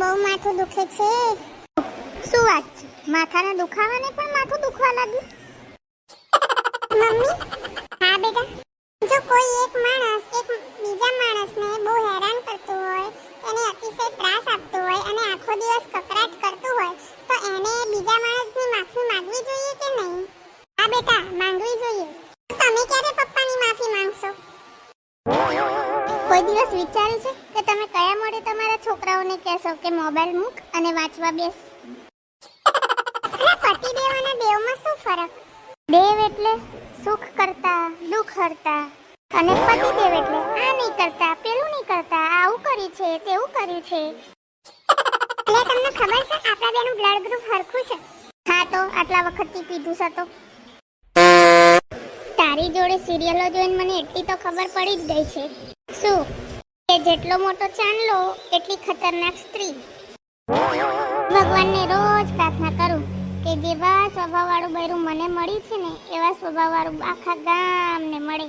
બહુ માથું દુખે છે. શું વાત છે? માથાના દુખાવાને પણ માથું દુખવા લાગ્યું? મમ્મી? હા, બેટા? જો કોઈ એક માણસ, એક બીજા માણસને બહુ હેરાન કરતું હોય, એને અતિશય ત્રાસ આપતો હોય, અને આખો દિવસ કકરાટ કરતું હોય, તો એને બીજા માણસની માફી માંગવી જોઈએ કે નહીં? હા, બેટા, માંગવી જોઈએ. તમે ક્યારે પપ્પાની માફી માંગશો? કોઈ દિવસ વિચાર્યું છે? કે તમે કયા મોડે તમારા છોકરાઓને કહેશો કે મોબાઈલ મૂક અને વાંચવા બેસ? અરે પતિ દેવ અને દેવમાં શું ફરક? દેવ એટલે સુખ કરતા દુઃખ હરતા. અને પતિ દેવ એટલે આ નહીં કરતા પેલું નહીં કરતા આવું કર્યું છે તેવું કર્યું છે. એટલે તમને ખબર છે આપણા બેનું બ્લડ ગ્રુપ હરખું છે? હા તો આટલા વખતથી પીધું છે તો. તારી જોડે સિરિયલો જોઈને મને એટલી તો ખબર પડી જ ગઈ છે. શું? કે જેટલો મોટો ચાંદલો, એટલી ખતરનાક સ્ત્રી. ભગવાનને રોજ પ્રાર્થના કરું કે જેવા સ્વભાવવાળું બૈરું મને મળ્યું છે ને, એવા સ્વભાવવાળું આખા ગામને મળે.